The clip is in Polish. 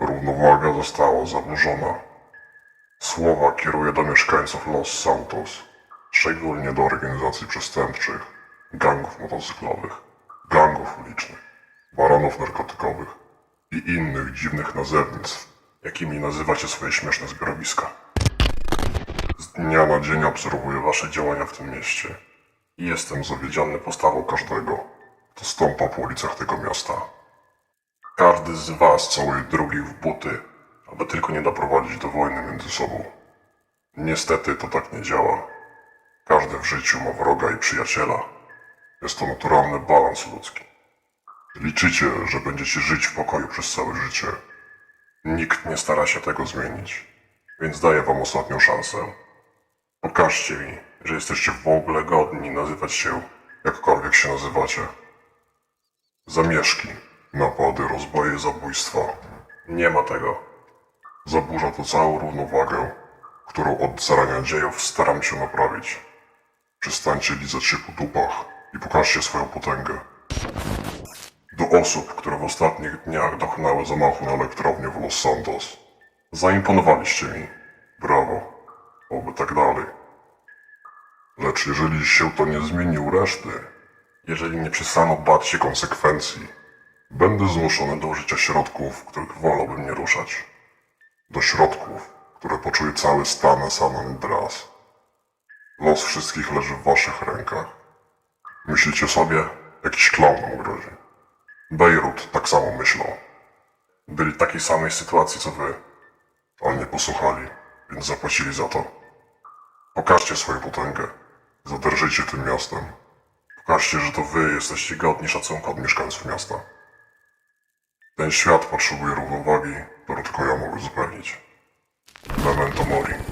Równowaga została zaburzona. Słowa kieruję do mieszkańców Los Santos, szczególnie do organizacji przestępczych, gangów motocyklowych, gangów ulicznych, baronów narkotykowych i innych dziwnych nazewnictw, jakimi nazywacie swoje śmieszne zbiorowiska. Z dnia na dzień obserwuję wasze działania w tym mieście i jestem zawiedziony postawą każdego, kto stąpa po ulicach tego miasta. Każdy z was całuje drugich w buty, aby tylko nie doprowadzić do wojny między sobą. Niestety to tak nie działa. Każdy w życiu ma wroga i przyjaciela. Jest to naturalny balans ludzki. Liczycie, że będziecie żyć w pokoju przez całe życie. Nikt nie stara się tego zmienić, więc daję wam ostatnią szansę. Pokażcie mi, że jesteście w ogóle godni nazywać się jakkolwiek się nazywacie. Zamieszki, napady, rozboje, zabójstwa. Nie ma tego. Zaburza to całą równowagę, którą od zarania dziejów staram się naprawić. Przestańcie lizać się po dupach i pokażcie swoją potęgę. Do osób, które w ostatnich dniach dokonały zamachu na elektrownię w Los Santos. Zaimponowaliście mi. Brawo. Oby tak dalej. Lecz jeżeli się to nie zmieni u reszty, jeżeli nie przestaną bać się konsekwencji, będę zmuszony do użycia środków, których wolałbym nie ruszać. Do środków, które poczuje cały stan San Andreas. Los wszystkich leży w waszych rękach. Myślicie sobie, jakiś klaun nam grozi. Bejrut tak samo myślał. Byli w takiej samej sytuacji co wy, ale nie posłuchali, więc zapłacili za to. Pokażcie swoją potęgę. Zadrżyjcie tym miastem. Pokażcie, że to wy jesteście godni szacunku od mieszkańców miasta. Ten świat potrzebuje równowagi, którą tylko ja mogę zapewnić. Memento mori.